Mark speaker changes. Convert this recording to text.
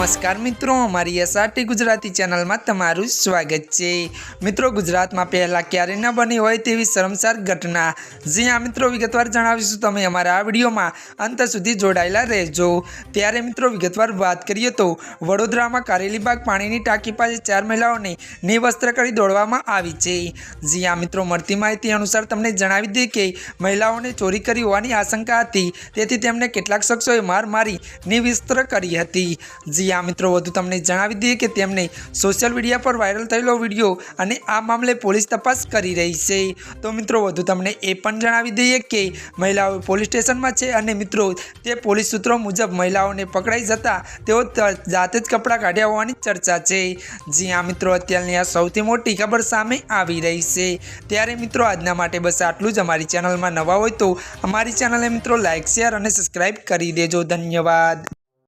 Speaker 1: નમસ્કાર મિત્રો, અમારી એસઆરટી ગુજરાતી ચેનલમાં તમારું સ્વાગત છે. મિત્રો, ગુજરાતમાં પહેલાં ક્યારે ન બની હોય તેવી શરમસાર ઘટના. જી હા, મિત્રો, વિગતવાર જણાવીશું. તમે અમારા આ વિડીયોમાં અંત સુધી જોડાયેલા રહેજો. ત્યારે, મિત્રો, વિગતવાર વાત કરીએ તો, વડોદરામાં કારેલીબાગ પાણીની ટાંકી પાસે ચાર મહિલાઓને નિવસ્ત્ર કરી દોડવામાં આવી છે. જી હા, મિત્રો, મળતી માહિતી અનુસાર તમને જણાવી દઈએ કે, મહિલાઓને ચોરી કરી હોવાની આશંકા હતી. તેથી તેમને કેટલાક શખ્સોએ માર મારી નિવસ્ત્ર કરી હતી. જી આ મિત્રો વધુ તમને જણાવી દઈએ કે તેમને સોશિયલ મીડિયા પર વાયરલ થયેલો વીડિયો અને આ મામલે પોલીસ તપાસ કરી રહી છે. તો મિત્રો વધુ તમને એ પણ જણાવી દઈએ કે મહિલાઓ પોલીસ સ્ટેશનમાં છે અને મિત્રો તે પોલીસ સૂત્રો મુજબ મહિલાઓને પકડાઈ જતા તેઓ જાતે જ કપડાં કાઢ્યા હોવાની ચર્ચા છે. જી આ મિત્રો, અત્યારની આ સૌથી મોટી ખબર સામે આવી રહી છે. ત્યારે મિત્રો આજના માટે બસ આટલું જ. અમારી ચેનલમાં નવા હોય તો અમારી ચેનલને મિત્રો લાઇક શેર અને સબસ્ક્રાઈબ કરી દેજો. ધન્યવાદ.